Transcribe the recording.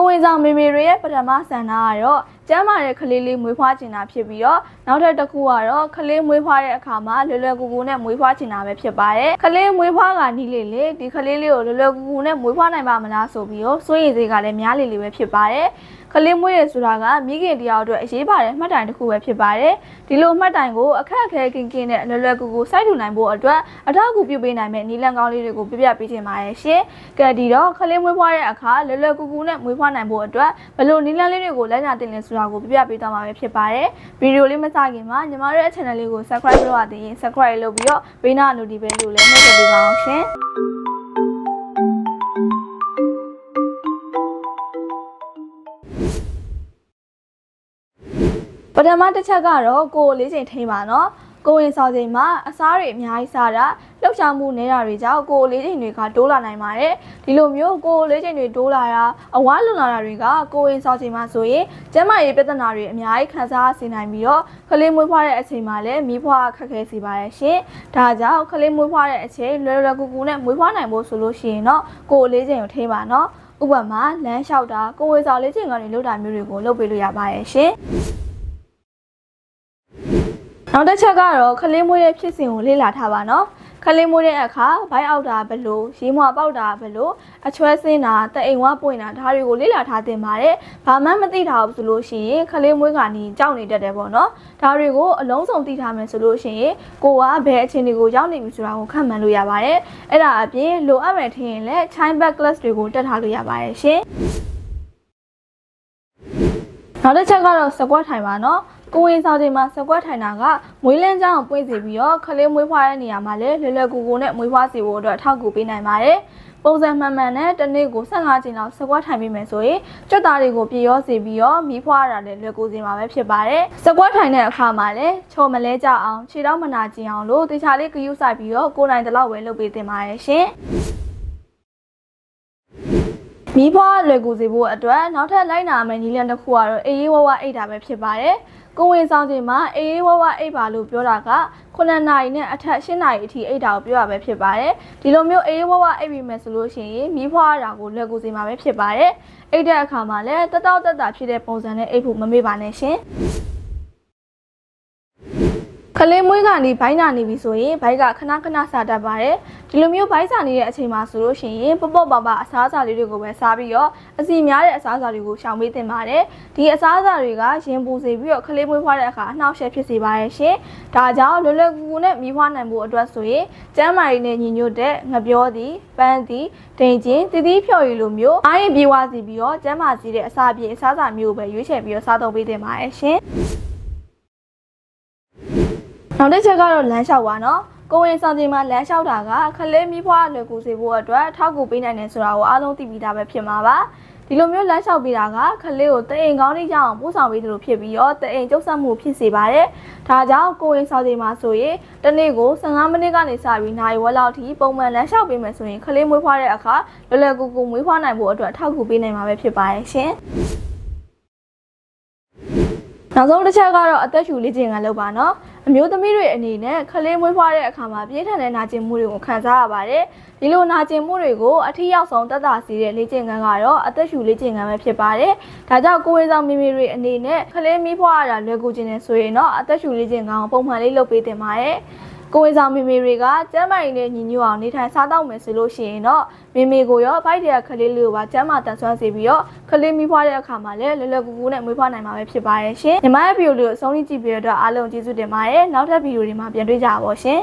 ကိုဝင်ဆောင်မေမေတွေရဲ့ပထမဆန္ဒကတော့ ကျမ်းမာတဲ့ကလေးလေးမွေးဖွားချင်တာဖြစ်ပြီးတော့နောက်ထပ်တစ်ခုကတော့ကလေးမွေးဖွားတဲ့အခါမှာလွယ်လွယ်ကူကူနဲ့မွေးဖွားချင်တာပဲဖြစ်ပါတယ်။ကလေးမွေးဖွားကနီးလေလေဒီကလေးလေးကိုလွယ်လွယ်ကူကူနဲ့မွေးဖွားနိုင်ပါမလားဆိုပြီးတော့စိုးရိမ်စိတ်ကလည်းများလေလေပဲဖြစ်ပါတယ်။ကလေးမွေးရဆိုတာကမိခင်တယောက်အတွက်အရေးပါတဲ့မှတ်တိုင်တစ်ခုပဲဖြစ်ပါတယ်။ဒီလိုမှတ်တိုင်ကိုအခက်အခဲကင်းကင်းနဲ့လွယ်လွယ်ကူကူစိုက်ထူနိုင်ဖို့အတွက်အထောက်အကူပြုပေးနိုင်မယ့်နည်းလမ်းကောင်းလေးတွေကိုပြပြပေးချင်ပါတယ်ရှင်။ကဲဒီတော့ကလေးမွေးဖွားတဲ့အခါလွယ်လွယ်ကူကူနဲ့မွေးဖွားနိုင်ဖို့အတွက်ဘယ်လိုနည်းလမ်းလေးတွေကိုလက်ညာတင်လဲဆိုတာကိုပြပြပေးသွားမှာပဲဖြစ်ပါတယ်။ဗီဒီယိုလေးမစခင်မှာညီမတို့ရဲ့ channel လေးကို subscribe လုပ်ရသေးရင် subscribe လုပ်ပြီးတော့ဘေးနာ notification ကိုလည်းနှိပ်စက်ပေးပါအောင်ရှင်။ပထမတစ်ချက်ကတော့ကိုယ်လေးချိန်ထိန်းပါနော်ကိုယ်ဝင်ဆောင်ချိန်မှာအစားတွေအများကြီးစားတာ လှုပ်ရှားမှုနေတာတွေကြောင့်ကိုယ်လေးချိန်တွေကတိုးလာနိုင်ပါတယ်ဒီလိုမျိုးကိုယ်လေးချိန်တွေတိုးလာတာအဝါလွန်လာတာတွေကကိုယ်ဝင်ဆောင်ချိန်မှာဆိုရင်ကျန်းမာရေးပြဿနာတွေအများကြီးခံစားစေနိုင်ပြီးတော့ကလေးမွေးဖွားတဲ့အချိန်မှာလည်းမိဖွားခက်ခဲစေပါတယ်ရှင်ဒါကြောင့်ကလေးမွေးဖွားတဲ့အချိန်လွယ်လွယ်ကူကူနဲ့မွေးဖွားနိုင်ဖို့ဆိုလို့ရှိရင်တော့ကိုယ်လေးချိန်ကိုထိန်းပါနော်ဥပမာလမ်းလျှောက်တာကိုယ်ဝေဆောင်လေးချိန်ကနေလုပ်တာမျိုးတွေကိုလုပ်ပေးလို့ရပါတယ်ရှင်နောက်တစ်ချက်ကတော့ခလေးမွေးတဲ့ဖြစ်စဉ်ကိုလေ့လာထားပါနော် ခလေးမွေးတဲ့အခါဘိုက်အောက်တာဘယ်လိုရေမွာပေါက်တာဘယ်လိုအချွဲစင်းတာတအိမ်ဝပွင့်တာဒါတွေကိုလေ့လာထားတင်ပါတယ်ဘာမှမသိတာဘူးဆိုလို့ရှိရင်ခလေးမွေးကနေကြောက်နေတတ်တယ်ပေါ့နော်ဒါတွေကိုအလုံးစုံသိထားမယ်ဆိုလို့ရှိရင်ကိုကဘယ်အခြေအနေကိုရောက်နေပြီဆိုတာကိုခန့်မှန်းလို့ရပါတယ်အဲ့ဒါအပြင်လိုအပ်မယ်ထင်ရင်လည်း child back class တွေကိုတက်ထားလို့ရပါတယ်ရှင်နောက်တစ်ချက်ကတော့စကွက်ထိုင်ပါနော် ကိုဝင်ဆောင်ချိန်မှာစကွက်ထိုင်တာကမွေးလန်းကြောင်းပွင့်စီပြီးတော့ခလေးမွေးဖွားတဲ့နေရာမှာလည်းလွယ်လွယ်ကူကူနဲ့မွေးဖွားစီဖို့အတွက်အထောက်အကူပေးနိုင်ပါတယ်။ပုံစံမှန်မှန်နဲ့တစ်နေ့ကို15ချိန်လောက်စကွက်ထိုင်ပြီးမယ်ဆိုရင်ကြွက်သားတွေကိုပြေရောစေပြီးတော့မီးဖွားရတာလည်းလွယ်ကူစေမှာပဲဖြစ်ပါတယ်။စကွက်ထိုင်တဲ့အခါမှာလည်းချော်မလဲကြအောင်ခြေထောက်မနာကျင်အောင်လို့တေချာလေးဂရုစိုက်ပြီးတော့ကိုယ်တိုင်တလောက်ပဲလုပ်ပေးသင့်ပါတယ်ရှင်။မီးဖွားလွယ်ကူစေဖို့အတွက်နောက်ထပ်လိုက်နာမယ့်နည်းလမ်းတစ်ခုကတော့အေးရေးဝဝအိတ်တာပဲဖြစ်ပါတယ်။ ကိုဝင်ဆောင်ချိန်မှာအေးရေးဝဝအိတ်ပါလို့ပြောတာက9နာရီနဲ့အထက်10နာရီအထိအိတ်တာကိုပြောရပဲဖြစ်ပါတယ်။ဒီလိုမျိုးအေးရေးဝဝအိတ်ပြီးမယ်ဆိုလို့ရှိရင်မီးဖွားတာကိုလွယ်ကူစေမှာပဲဖြစ်ပါတယ်။အိတ်တဲ့အခါမှာလည်းတက်တောက်တက်တာဖြစ်တဲ့ပုံစံနဲ့အိတ်ဖို့မမေ့ပါနဲ့ရှင်။ ခလေးမွေးကနေဘိုင်းနာနေပြီဆိုရင်ဘိုက်ကခဏခဏစားတတ်ပါတယ်ဒီလိုမျိုးဘိုင်းစားနေတဲ့အချိန်မှာဆိုလို့ရှိရင်ပပော့ပါပါအစားအစာလေးတွေကိုပဲစားပြီးတော့အစီများတဲ့အစားအစာတွေကိုရှောင်ပေးသင့်ပါတယ်ဒီအစားအစာတွေကရင်ပူစေပြီးတော့ခလေးမွေးဖွားတဲ့အခါအနှောက်အယှက်ဖြစ်စေပါတယ်ရှင်ဒါကြောင့်လွယ်လွယ်ကူကူနဲ့မြီးဖွားနိုင်ဖို့အတွက်ဆိုရင်ကျန်းမာရေးနဲ့ညီညွတ်တဲ့ငပြောသည်ပန်းသည်ဒိန်ချင်းတည်တည်ဖြော်ရည်လိုမျိုးအားရင်ပြေးဝစီပြီးတော့ကျန်းမာစီတဲ့အစာပြေအစားအစာမျိုးကိုပဲရွေးချယ်ပြီးတော့စားသုံးပေးသင့်ပါတယ်ရှင် နောက်တစ်ချက်ကတော့လမ်းလျှောက်ပါနော်ကိုဝင်ဆောင်ချိန်မှာလမ်းလျှောက်တာကခလေးမီးဖွားလွယ်ကူစေဖို့အတွက်ထောက်ကူပေးနိုင်တယ်ဆိုတာကိုအားလုံးသိပြီးသားပဲဖြစ်မှာပါဒီလိုမျိုးလမ်းလျှောက်ပေးတာကခလေးကိုတအိမ်ကောင်းလေးကြောင်ပို့ဆောင်ပေးသလိုဖြစ်ပြီးတော့တအိမ်ကျုပ်ဆက်မှုဖြစ်စေပါတယ်ဒါကြောင့်ကိုဝင်ဆောင်ချိန်မှာဆိုရင်တစ်နေ့ကို15မိနစ်ကနေစပြီးနိုင်ဝက်လောက်ထိပုံမှန်လမ်းလျှောက်ပေးမယ်ဆိုရင်ခလေးမွေးဖွားတဲ့အခါလွယ်လွယ်ကူကူမွေးဖွားနိုင်ဖို့အတွက်ထောက်ကူပေးနိုင်မှာပဲဖြစ်ပါတယ်ရှင်နောက်ဆုံးတစ်ချက်ကတော့အသက်ရှူလေ့ကျင့်ခန်းလုပ်ပါနော် အမျိုးသမီးတွေအနေနဲ့ခလေးမွေးဖွားတဲ့အခါမှာပြင်းထန်တဲ့နာကျင်မှုတွေကိုခံစားရပါတယ်ဒီလိုနာကျင်မှုတွေကိုအထီးရောက်ဆုံးတက်တာစီတဲ့လေ့ကျင့်ခန်းကတော့အသက်ရှူလေ့ကျင့်ခန်းပဲဖြစ်ပါတယ်ဒါကြောင့်ကိုယ်ဝေဆောင်မိမိတွေအနေနဲ့ခလေးမီးဖွားရတာလွယ်ကူခြင်းနဲ့ဆိုရင်တော့အသက်ရှူလေ့ကျင့်ခန်းကိုပုံမှန်လေးလုပ်ပေးတင်ပါတယ် ကိုယ်ဝေဆောင်မိမိတွေကကျမ်းမာရေးနဲ့ညီညွတ်အောင်နေထိုင်စားသောက်မယ်ဆိုလို့ရှိရင်တော့မိမိကိုရောဘိုက်တဲ့ခလေးလေးကိုပါကျမ်းမာတန်ဆွမ်းစေပြီးတော့ခလေးမိဖွားတဲ့အခါမှာလည်းလွယ်လွယ်ကူကူနဲ့မွေးဖွားနိုင်မှာပဲဖြစ်ပါတယ်ရှင်ညီမရဲ့ဗီဒီယိုလေးကိုအဆုံးထိကြည့်ပြီးတော့အားလုံးကျေးဇူးတင်ပါတယ်နောက်ထပ်ဗီဒီယိုတွေမှာပြန်တွေ့ကြပါပါရှင်